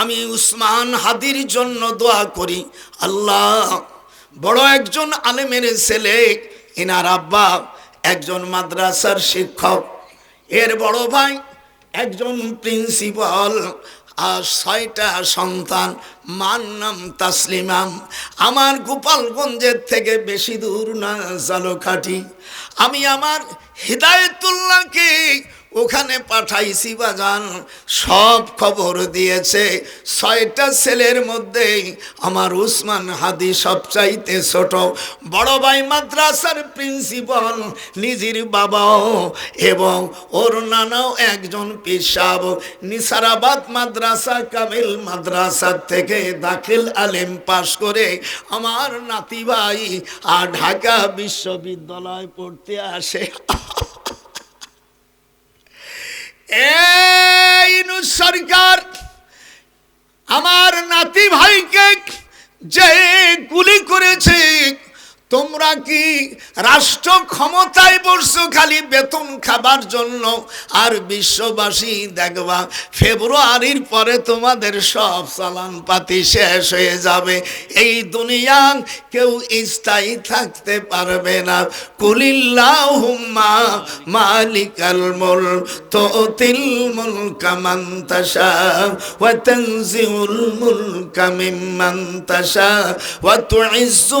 আমি উসমান হাদির জন্য দোয়া করি। আল্লাহ, বড় একজন আলেমের ছেলে, এনার আব্বা, একজন মাদ্রাসার শিক্ষক, এর বড় ভাই, একজন প্রিন্সিপাল, আর ছয়টা সন্তান, মার নাম তাসলিমাম আমার গোপালগঞ্জের থেকে বেশি দূর না জালোখাটি আমি আমার হৃদায়তুল্লাহকে ওখানে পাঠাইছি বাজান, সব খবর দিয়েছে। ছয়টা ছেলের মধ্যে আমার উসমান হাদি সবচাইতে ছোট। বড় ভাই মাদ্রাসার প্রিন্সিপাল, নিজের বাবাও এবং ওর নানাও একজন পেশাব। নিসারাবাদ মাদ্রাসা, কামিল মাদ্রাসার থেকে দাখিল আলেম পাশ করে আমার নাতি ভাই আর ঢাকা বিশ্ববিদ্যালয় পড়তে আসে। এই সরকার আমার নাতি ভাইকে তোমরা কি রাষ্ট্র ক্ষমতায় বসছো খালি বেতন খাবার জন্য? আর বিশ্ববাসী, দেখবা, ফেব্রুয়ারির পরে তোমাদের সব চালান পাতি শেষ হয়ে যাবে। এই দুনিয়া কেউ স্থায়ী থাকতে পারবে না। কুলিল্লাহুম্মা মালিকাল মুল তুতিল মুলকা মান তাশা, ওয়া তানজিউল মুলকা মিম্মান তাশা, ওয়া তুইজ্জু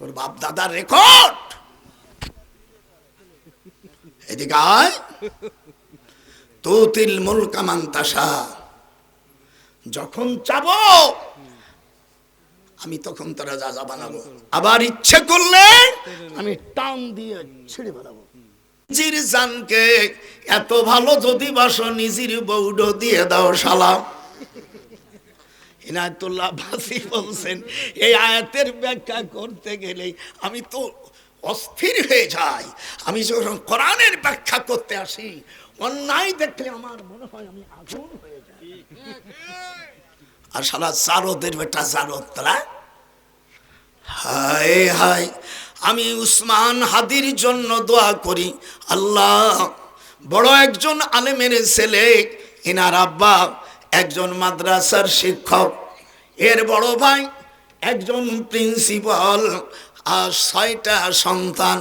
তোর বাপ দাদার রেকর্ড এদিকে আয়। যখন চাবো, আমি তখন তারা যা যা বানাবো। আবার ইচ্ছে করলে আমি টান দিয়ে ছেড়ে বেড়াবো নিজের জানকে এত ভালো যদি বাসো, নিজের বৌডো দিয়ে দাও শালা। ইনায়তুল্লাহ বাসি বলছেন, এই আয়াতের ব্যাখ্যা করতে গেলে আমি তো অস্থির হয়ে যাই। আমি যখন কোরআনের ব্যাখ্যা করতে আসি, অন্যায় দেখলে আমার মনে হয় আমি আগুন হয়ে যাই। আর সারা জারদের বেটা জারদ তারা হায় হায়, আমি উসমান হাদির জন্য দোয়া করি। আল্লাহ, বড় একজন আলেমের ছেলে, এনার আব্বা, একজন মাদ্রাসার শিক্ষক এর বড় ভাই একজন প্রিন্সিপাল আর ছয়টা সন্তান।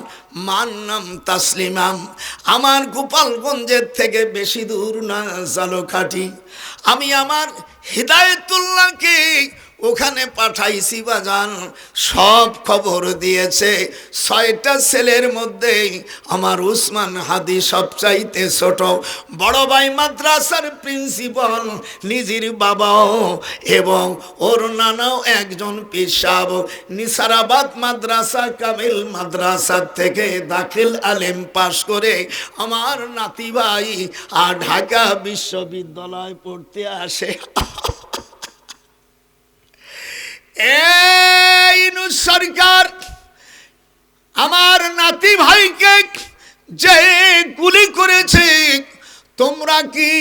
মার নাম তাসলিমাম আমার গোপালগঞ্জের থেকে বেশি দূর না জালো খাটি আমি আমার হৃদায়তুল্লাহকে ওখানে পাঠাইছি বাজান, সব খবর দিয়েছে। ছয়টা ছেলের মধ্যে আমার উসমান হাদি সবচাইতে ছোট। বড় ভাই মাদ্রাসার প্রিন্সিপাল, নিজের বাবাও এবং ওর নানাও একজন পেশাব। নিসারাবাদ মাদ্রাসা, কামিল মাদ্রাসার থেকে দাখিল আলেম পাশ করে আমার নাতি ভাই আর ঢাকা বিশ্ববিদ্যালয় পড়তে আসে। সরকার আমার নাতি ভাইকে যে গুলি করেছে তোমরা কি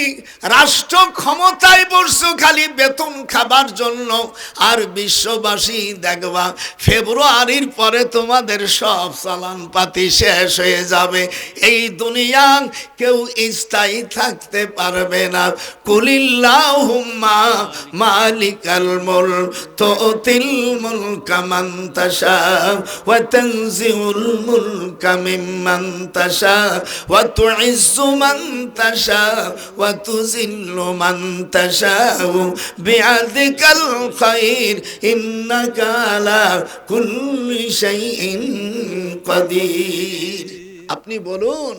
রাষ্ট্র ক্ষমতায় বসছো খালি বেতন খাবার জন্য? আর বিশ্ববাসী, দেখবা, ফেব্রুয়ারির পরে তোমাদের সব চালান পাতি শেষ হয়ে যাবে। এই দুনিয়া কেউ স্থায়ী থাকতে পারবে না। কুলিল্লাহুম্মা মালিকাল মুল তুতিল মুলকা তাশা, ওয়া তানজিউল মুলকা মিম্মান তাশা, ওয়া তুইজ্জু মান আপনি বলুন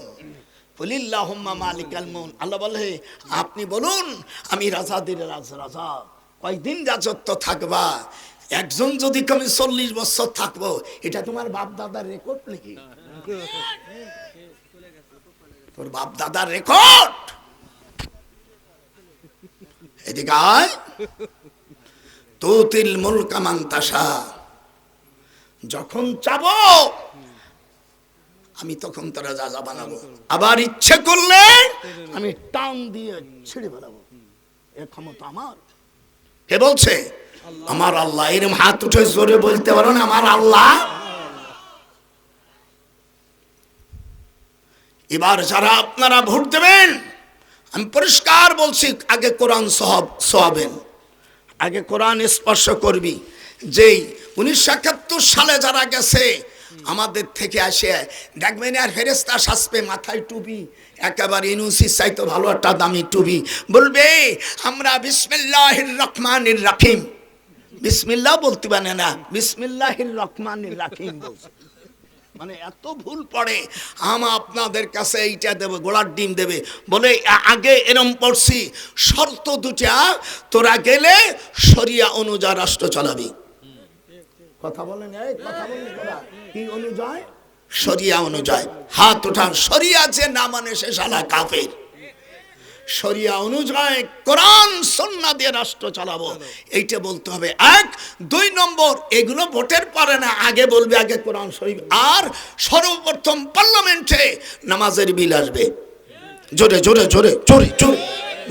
আল্লাহ বলে, আপনি বলুন, আমি রাজাদের রাজ, রাজা। কয়দিন রাজত্ব থাকবা? একজন যদি আমি চল্লিশ বছর থাকব, এটা তোমার বাপ দাদার রেকর্ড নাকি? তোর বাপ দাদার রেকর্ড এদিকে আয়। তুতিল মুলকা মান তাশা। যখন চাব, আমি তখন তারা যা যা বানাবো। আবার ইচ্ছে করলে আমি টান দিয়ে ছেড়ে বেড়াবো এ ক্ষমতা আমার। কে বলছে? আমার আল্লাহ, এরম হাত উঠে জোরে বলতে পারো না, আমার আল্লাহ এবার যারা আপনারা ভোট দেবেন, আমি পরিষ্কার বলছি, আগে কোরআন সহব, সহাবেন। আগে কোরআন স্পর্শ করবি। যেই উনিশশো একাত্তর সালে যারা গেছে, আমাদের থেকে আসে, দেখবেন আর ফেরেস্তা শাসবে মাথায় টুপি, একেবারে ইনুসির চাইতো, ভালো একটা দামি টুপি। বলবে, আমরা বিসমিল্লাহির রহমানির রাহিম। বিসমিল্লাহ বলতে পারে না, বিসমিল্লাহির রহমানির রাহিম বলছে। মানে এত ভুল পড়ে, আম আপনাদের কাছে এইটা দেবে, গোলার ডিম দেবে। বলে আগে এরম পড়ছি, শর্ত দুটা তোরা গেলে সরিয়া অনুযায়ী রাষ্ট্র চালাবি। কথা বলেন কথা কি অনুযায়ী? সরিয়া অনুযায়ী। হাত ওঠান সরিয়া যে না মানে সে শালা কাফের। শরিয়া অনুযায়ী কোরআন সন্না দিয়ে রাষ্ট্র চালাবো। এইটা বলতে হবে এক। দুই নম্বর এগুলো ভোটের পরে না আগে বলবে আগে কোরআন শরীফ। আর সর্বপ্রথম পার্লামেন্টে নামাজের বিল আসবে। জোরে জোরে জোরে জোরে জোরে।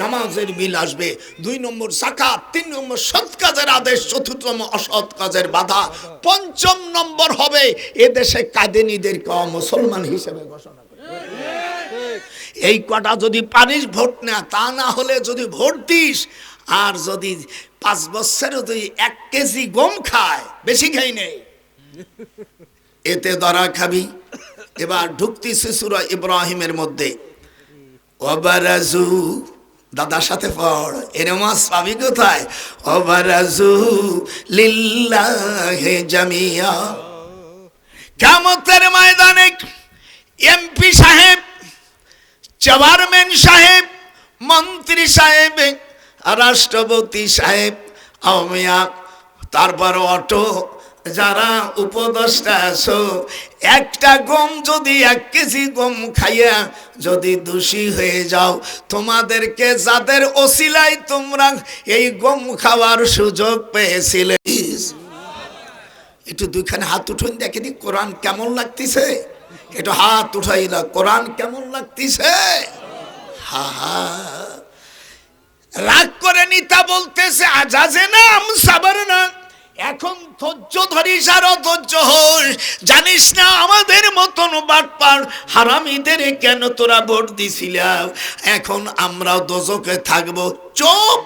নামাজের বিল আসবে। দুই নম্বর সাকাত তিন নম্বর সৎ কাজের আদেশ চতুর্থম অসৎ কাজের বাধা। পঞ্চম নম্বর হবে এদেশে কাদিনীদেরকে মুসলমান হিসেবে ঘোষণা এই কটা যদি পারিস ভোট না, তা না হলে যদি ভোট দিস, আর যদি পাঁচ বছর যদি এক কেজি গম খায়, বেশি খাই নেই। এতে দরা খাবি। এবার ঢুকতি শিশুরা ইব্রাহিমের মধ্যে। অবারাজু, দাদার সাথে পড় এরমাস পাবি কোথায়? অবারাজু, লিল্লাহে জামিয়া। কেমতের ময়দানে এমপি সাহেব চেয়ারম্যান সাহেব, মন্ত্রী সাহেব, রাষ্ট্রপতি সাহেব আমিয়া তারপর অটো, যারা উপদেষ্টা আছো, একটা গম যদি এক কেজি গম খাইয়া যদি দোষী হয়ে যাও, তোমাদেরকে যাদের ওসিলাই তোমরা এই গম খাওয়ার সুযোগ পেয়েছিলে। একটু দুইখানে হাত উঠুন দেখে দি কোরআন কেমন লাগতেছে? একটু হাত উঠাইলা কোরআন কেমন লাগতেছে? রাগ করে নিতা বলতেছে, আজাজে নাম সাবার না। এখন ধৈর্য ধরিস আর ধৈর্য হোস জানিস না, আমাদের মতন বাটপার হারামিদের কেন তোরা ভোট দিছিলাম? এখন আমরাও দোজকে থাকব। চুপ!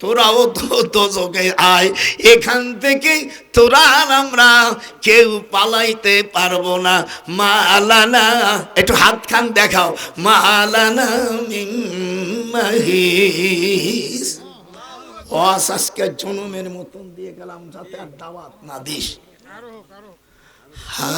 তোরাও দো- দোজকে আয়। এখান থেকে তোরা আর আমরা কেউ পালাইতে পারব না। মালানা, একটু হাত খান দেখাও। মালানা জনমের মতন দিয়ে গেলাম যাতে আর দাওয়াত না দিস। হা।